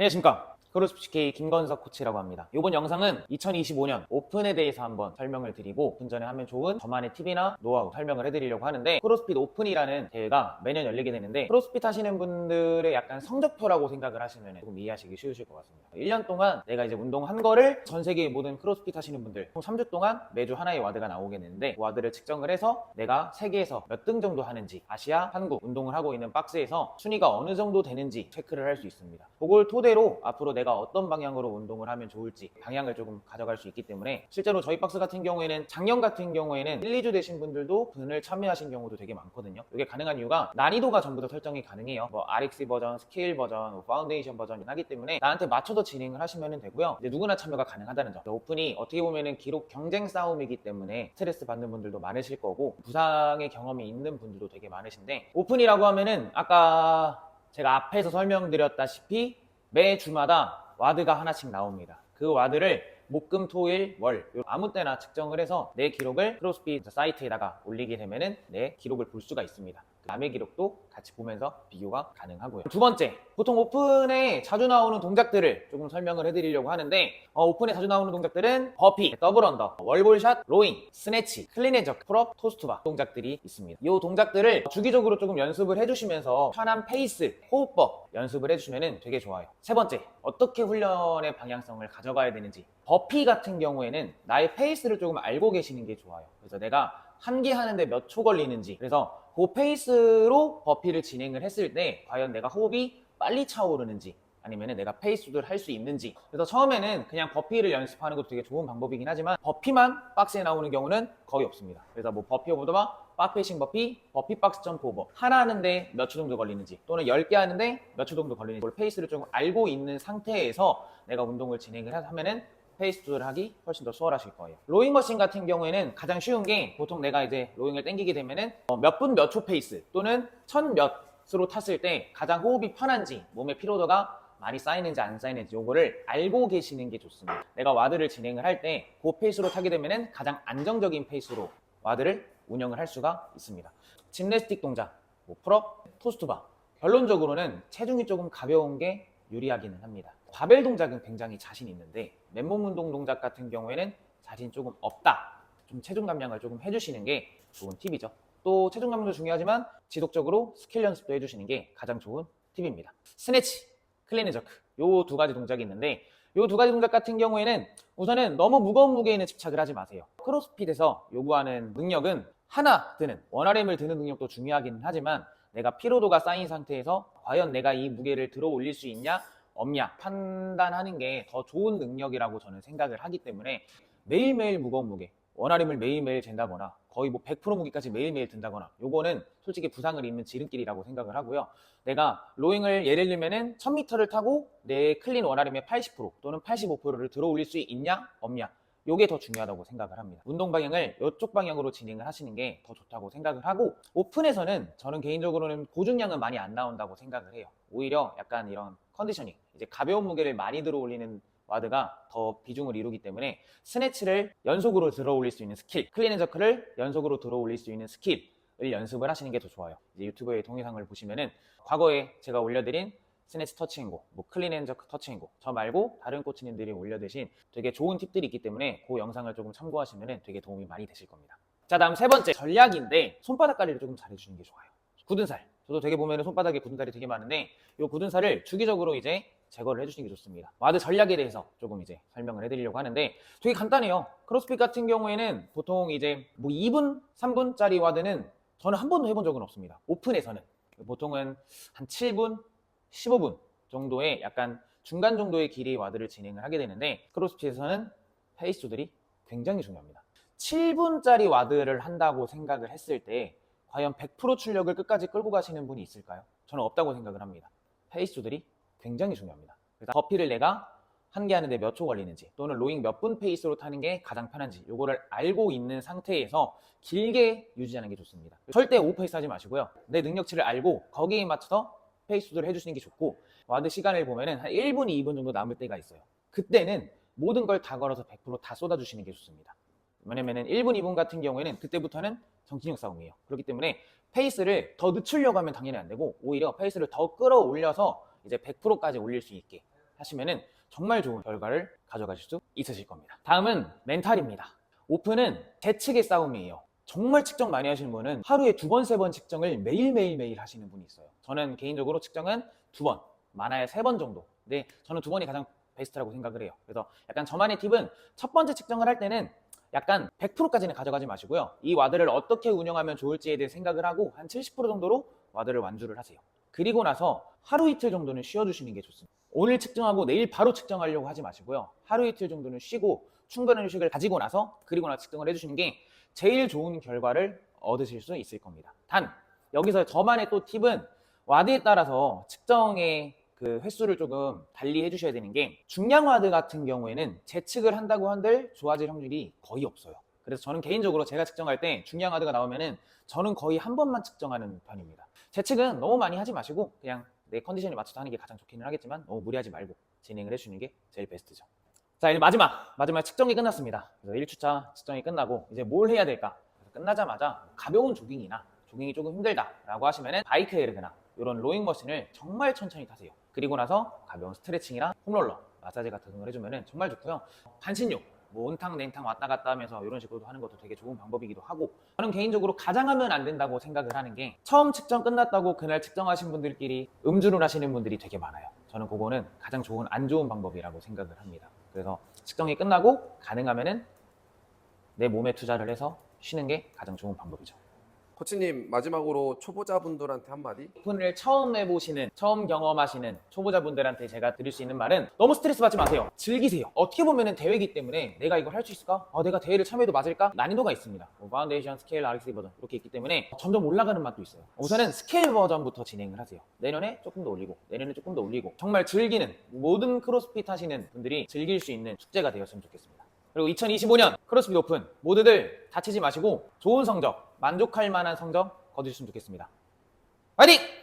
안녕하십니까. 크로스피K 김건석 코치라고 합니다. 이번 영상은 2025년 오픈에 대해서 한번 설명을 드리고 오픈전에 하면 좋은 저만의 팁이나 노하우 설명을 해드리려고 하는데 크로스핏 오픈이라는 대회가 매년 열리게 되는데 크로스핏 하시는 분들의 약간 성적표라고 생각을 하시면 조금 이해하시기 쉬우실 것 같습니다. 1년 동안 내가 이제 운동한 거를 전 세계의 모든 크로스핏 하시는 분들 총 3주 동안 매주 하나의 와드가 나오겠는데 그 와드를 측정을 해서 내가 세계에서 몇 등 정도 하는지 아시아, 한국 운동을 하고 있는 박스에서 순위가 어느 정도 되는지 체크를 할 수 있습니다. 그걸 토대로 앞으로 내가 어떤 방향으로 운동을 하면 좋을지 방향을 조금 가져갈 수 있기 때문에 실제로 저희 박스 같은 경우에는 작년 같은 경우에는 1, 2주 되신 분들도 분을 참여하신 경우도 되게 많거든요. 이게 가능한 이유가 난이도가 전부 다 설정이 가능해요. 뭐 RX 버전, 스케일 버전, 뭐 파운데이션 버전이 하기 때문에 나한테 맞춰서 진행을 하시면 되고요. 이제 누구나 참여가 가능하다는 점. 오픈이 어떻게 보면은 기록 경쟁 싸움이기 때문에 스트레스 받는 분들도 많으실 거고 부상의 경험이 있는 분들도 되게 많으신데 오픈이라고 하면은 아까 제가 앞에서 설명드렸다시피 매 주마다 와드가 하나씩 나옵니다. 그 와드를 목금, 토일, 월요 아무 때나 측정을 해서 내 기록을 크로스핏 사이트에다가 올리게 되면은 내 기록을 볼 수가 있습니다. 남의 기록도 같이 보면서 비교가 가능하고요. 두 번째, 보통 오픈에 자주 나오는 동작들을 조금 설명을 해드리려고 하는데 어, 오픈에 자주 나오는 동작들은 버피, 더블 언더, 월볼샷, 로잉, 스네치, 클린 앤저, 풀업, 토스트바 동작들이 있습니다. 이 동작들을 주기적으로 조금 연습을 해주시면서 편한 페이스, 호흡법 연습을 해주시면 되게 좋아요. 세 번째, 어떻게 훈련의 방향성을 가져가야 되는지 버피 같은 경우에는 나의 페이스를 조금 알고 계시는 게 좋아요. 그래서 내가 한 개 하는데 몇 초 걸리는지. 그래서 그 페이스로 버피를 진행을 했을 때 과연 내가 호흡이 빨리 차오르는지 아니면 내가 페이스를 할 수 있는지. 그래서 처음에는 그냥 버피를 연습하는 것도 되게 좋은 방법이긴 하지만 버피만 박스에 나오는 경우는 거의 없습니다. 그래서 뭐 버피 오버더바 박페이싱 버피, 버피 박스 점프 오버. 하나 하는데 몇 초 정도 걸리는지 또는 10개 하는데 몇 초 정도 걸리는지. 그걸 페이스를 좀 알고 있는 상태에서 내가 운동을 진행을 하면은 페이스 조절하기 훨씬 더 수월하실 거예요. 로잉 머신 같은 경우에는 가장 쉬운 게 보통 내가 이제 로잉을 땡기게 되면은 어, 몇분 몇 초 페이스 또는 천 몇으로 탔을 때 가장 호흡이 편한지 몸의 피로도가 많이 쌓이는지 안 쌓이는지 요거를 알고 계시는 게 좋습니다. 내가 와드를 진행을 할 때 그 페이스로 타게 되면은 가장 안정적인 페이스로 와드를 운영을 할 수가 있습니다. 짐네스틱 동작, 뭐 풀업, 토스트바 결론적으로는 체중이 조금 가벼운 게 유리하기는 합니다. 바벨 동작은 굉장히 자신 있는데 맨몸 운동 동작 같은 경우에는 자신 조금 없다. 좀 체중 감량을 조금 해주시는 게 좋은 팁이죠. 또 체중 감량도 중요하지만 지속적으로 스킬 연습도 해주시는 게 가장 좋은 팁입니다. 스네치, 클리니 저크 요 두 가지 동작이 있는데 요 두 가지 동작 같은 경우에는 우선은 너무 무거운 무게에는 집착을 하지 마세요. 크로스핏에서 요구하는 능력은 하나 드는 원RM을 드는 능력도 중요하긴 하지만 내가 피로도가 쌓인 상태에서 과연 내가 이 무게를 들어 올릴 수 있냐 없냐 판단하는 게 더 좋은 능력이라고 저는 생각을 하기 때문에 매일매일 무거운 무게 원RM을 매일매일 잰다거나 거의 뭐 100% 무게까지 매일매일 든다거나 요거는 솔직히 부상을 입는 지름길이라고 생각을 하고요 내가 로잉을 예를 들면은 1000m를 타고 내 클린 원RM의 80% 또는 85%를 들어 올릴 수 있냐 없냐 요게 더 중요하다고 생각을 합니다. 운동 방향을 이쪽 방향으로 진행을 하시는 게 더 좋다고 생각을 하고 오픈에서는 저는 개인적으로는 고중량은 많이 안 나온다고 생각을 해요. 오히려 약간 이런 컨디셔닝, 이제 가벼운 무게를 많이 들어 올리는 와드가 더 비중을 이루기 때문에 스네치를 연속으로 들어 올릴 수 있는 스킬, 클린 앤 저크를 연속으로 들어 올릴 수 있는 스킬 을 연습을 하시는 게 더 좋아요. 이제 유튜브의 동영상을 보시면은 과거에 제가 올려드린 스네치 터치앤고, 뭐 클린 앤 저크 터치앤고 저 말고 다른 코치님들이 올려드신 되게 좋은 팁들이 있기 때문에 그 영상을 조금 참고하시면 되게 도움이 많이 되실 겁니다. 자 다음 세 번째 전략인데 손바닥 관리를 조금 잘해주시는 게 좋아요. 굳은 살. 저도 되게 보면 손바닥에 굳은 살이 되게 많은데 이 굳은 살을 주기적으로 이제 제거를 해주시는 게 좋습니다. 와드 전략에 대해서 조금 이제 설명을 해드리려고 하는데 되게 간단해요. 크로스핏 같은 경우에는 보통 이제 뭐 2분, 3분짜리 와드는 저는 한 번도 해본 적은 없습니다. 오픈에서는 보통은 한 7분, 15분 정도의 약간 중간 정도의 길이의 와드를 진행을 하게 되는데 크로스핏에서는 페이스들이 굉장히 중요합니다. 7분짜리 와드를 한다고 생각을 했을 때 과연 100% 출력을 끝까지 끌고 가시는 분이 있을까요? 저는 없다고 생각을 합니다. 페이스들이 굉장히 중요합니다. 그래서 버피를 내가 한 개 하는데 몇 초 걸리는지 또는 로잉 몇 분 페이스로 타는 게 가장 편한지 요거를 알고 있는 상태에서 길게 유지하는 게 좋습니다. 절대 오페이스 하지 마시고요. 내 능력치를 알고 거기에 맞춰서 페이스 조절을 해주시는 게 좋고 와드 시간을 보면은 한 1분, 2분 정도 남을 때가 있어요. 그때는 모든 걸 다 걸어서 100%다 쏟아주시는 게 좋습니다. 왜냐면은 1분, 2분 같은 경우에는 그때부터는 정신력 싸움이에요. 그렇기 때문에 페이스를 더 늦추려고 하면 당연히 안 되고 오히려 페이스를 더 끌어올려서 이제 100%까지 올릴 수 있게 하시면은 정말 좋은 결과를 가져가실 수 있으실 겁니다. 다음은 멘탈입니다. 오픈은 재측의 싸움이에요. 정말 측정 많이 하시는 분은 하루에 두 번, 세 번 측정을 매일매일 매일 하시는 분이 있어요. 저는 개인적으로 측정은 두 번, 많아야 세 번 정도. 근데 저는 두 번이 가장 베스트라고 생각을 해요. 그래서 약간 저만의 팁은 첫 번째 측정을 할 때는 약간 100%까지는 가져가지 마시고요. 이 와드를 어떻게 운영하면 좋을지에 대해 생각을 하고 한 70% 정도로 와드를 완주를 하세요. 그리고 나서 하루 이틀 정도는 쉬어주시는 게 좋습니다. 오늘 측정하고 내일 바로 측정하려고 하지 마시고요. 하루 이틀 정도는 쉬고 충분한 휴식을 가지고 나서 그리고 나서 측정을 해주시는 게 제일 좋은 결과를 얻으실 수 있을 겁니다. 단 여기서 저만의 또 팁은 와드에 따라서 측정의 그 횟수를 조금 달리 해주셔야 되는 게 중량 와드 같은 경우에는 재측을 한다고 한들 좋아질 확률이 거의 없어요. 그래서 저는 개인적으로 제가 측정할 때 중량 와드가 나오면은 저는 거의 한 번만 측정하는 편입니다. 재측은 너무 많이 하지 마시고 그냥 내 컨디션에 맞춰서 하는 게 가장 좋기는 하겠지만 너무 무리하지 말고 진행을 해주는 게 제일 베스트죠. 자 이제 마지막 마지막 측정이 끝났습니다. 그래서 1주차 측정이 끝나고 이제 뭘 해야 될까? 끝나자마자 가벼운 조깅이나 조깅이 조금 힘들다라고 하시면은 바이크 에르그나 이런 로잉 머신을 정말 천천히 타세요. 그리고 나서 가벼운 스트레칭이나 홈롤러 마사지 같은 걸 해주면은 정말 좋고요. 반신욕 뭐 온탕 냉탕 왔다 갔다 하면서 이런 식으로 하는 것도 되게 좋은 방법이기도 하고 저는 개인적으로 가장 하면 안 된다고 생각을 하는 게 처음 측정 끝났다고 그날 측정하신 분들끼리 음주를 하시는 분들이 되게 많아요. 저는 그거는 가장 좋은 안 좋은 방법이라고 생각을 합니다. 그래서 측정이 끝나고 가능하면은 내 몸에 투자를 해서 쉬는 게 가장 좋은 방법이죠. 코치님 마지막으로 초보자분들한테 한마디 오픈을 처음 해보시는, 처음 경험하시는 초보자분들한테 제가 드릴 수 있는 말은 너무 스트레스 받지 마세요. 즐기세요. 어떻게 보면은 대회이기 때문에 내가 이걸 할 수 있을까? 아, 내가 대회를 참여해도 맞을까? 난이도가 있습니다. 뭐 파운데이션, 스케일, RX 버전 이렇게 있기 때문에 점점 올라가는 맛도 있어요. 우선은 스케일 버전부터 진행을 하세요. 내년에 조금 더 올리고, 내년에 조금 더 올리고 정말 즐기는 모든 크로스핏 하시는 분들이 즐길 수 있는 축제가 되었으면 좋겠습니다. 그리고 2025년 크로스핏 오픈 모두들 다치지 마시고 좋은 성적, 만족할 만한 성적 거두셨으면 좋겠습니다. 화이팅!